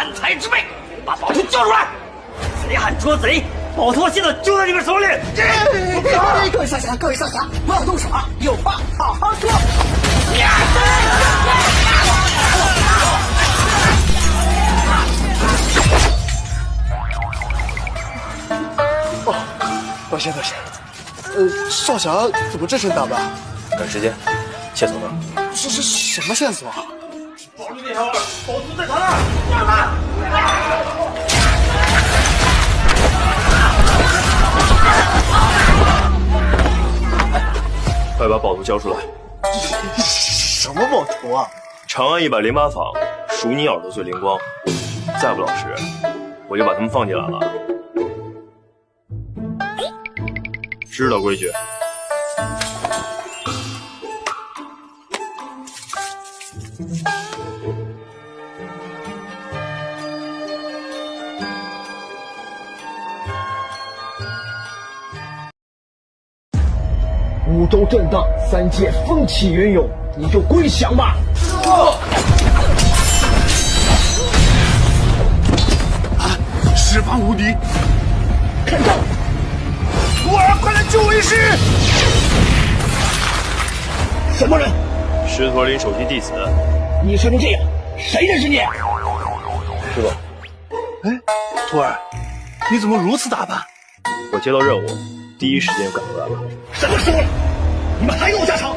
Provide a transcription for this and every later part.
贪财之辈，把宝图交出来！贼喊捉贼，宝图现在就在你们手里。各位少侠，各位少侠，不要动手啊！有话好好说。哦抱歉抱歉，呃，少侠怎么这身打扮？赶时间，线索呢？这是什么线索啊？保住那条儿，宝图在他那儿，快把宝图交出来！什么宝图啊？长安一百零八坊，数你耳朵最灵光。再不老实，我就把他们放进来了。知道规矩。五洲震荡，三界风起云涌，你就归降吧！啊十方无敌，看招！徒儿，快来救为师！什么人？狮驼林首席弟子，你说成这样，谁认识你？师傅，哎，徒儿，你怎么如此打扮？我接到任务，第一时间就赶过来了。什么时候了？你们还给我下场！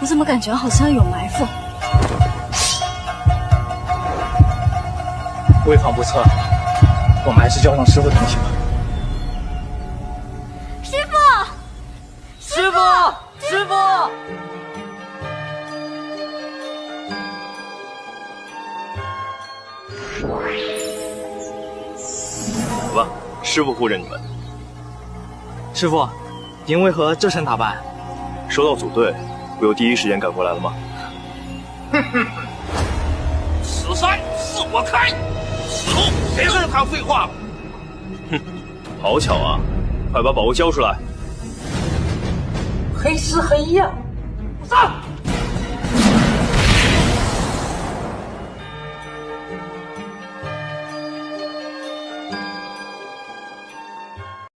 我怎么感觉好像有埋伏？为防不测，我们还是叫上师傅同行吧。师傅，师傅，师傅！走吧，师傅护着你们。师傅，您为何这身打扮？收到组队，不就第一时间赶过来了吗？哼哼此山是我开，谁跟着谈废话？好巧啊！快把宝物交出来！黑吃黑呀！上！